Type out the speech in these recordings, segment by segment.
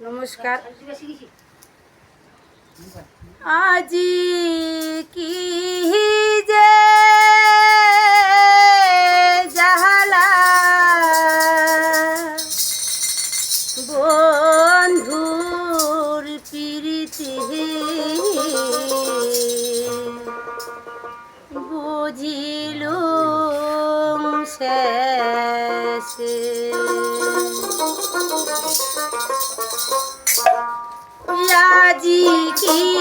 নমস্কার। আজি কি যে জাহালা? বন্ধুর 鸡鸡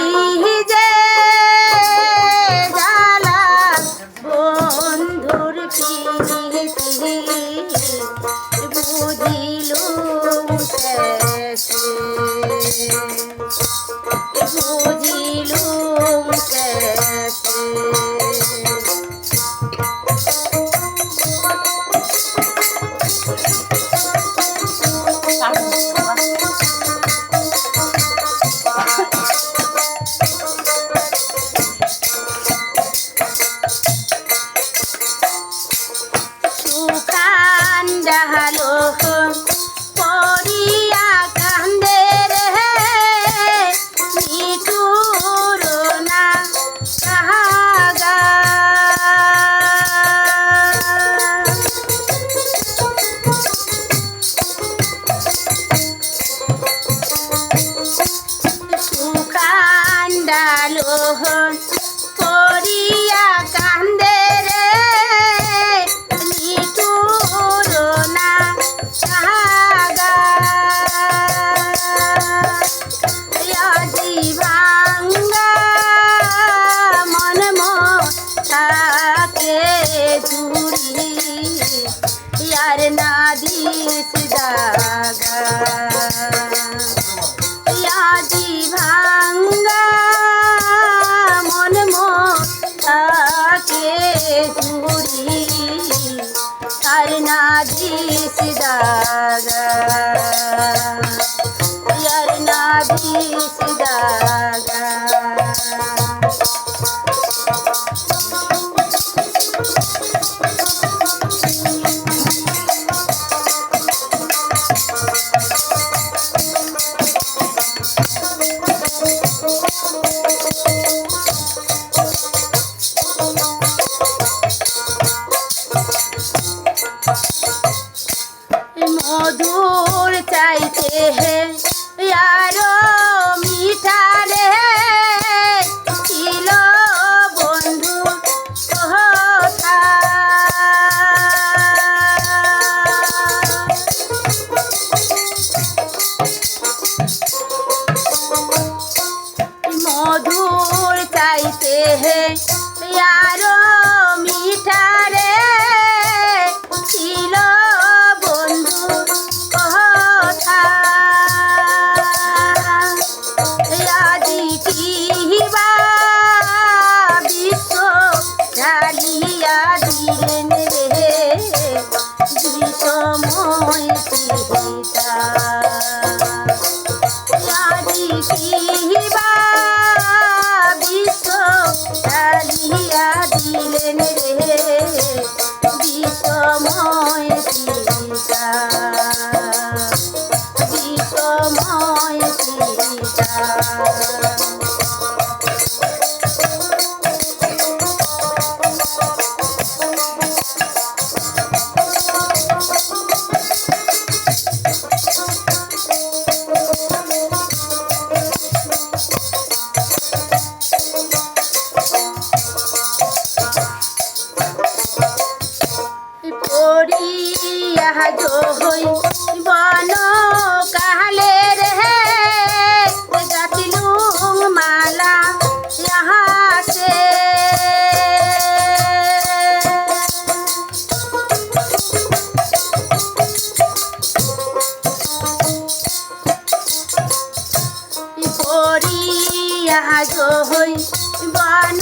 লোহন করিয়া কান্দে রে। লিটুরোনা ভাঙ্গা মন থাকে দূরি আর না দিস দাগা। পড়িয়া জহই বন কালে রে গাতিলুম মালা ইহাসে পড়িয়া জহই বন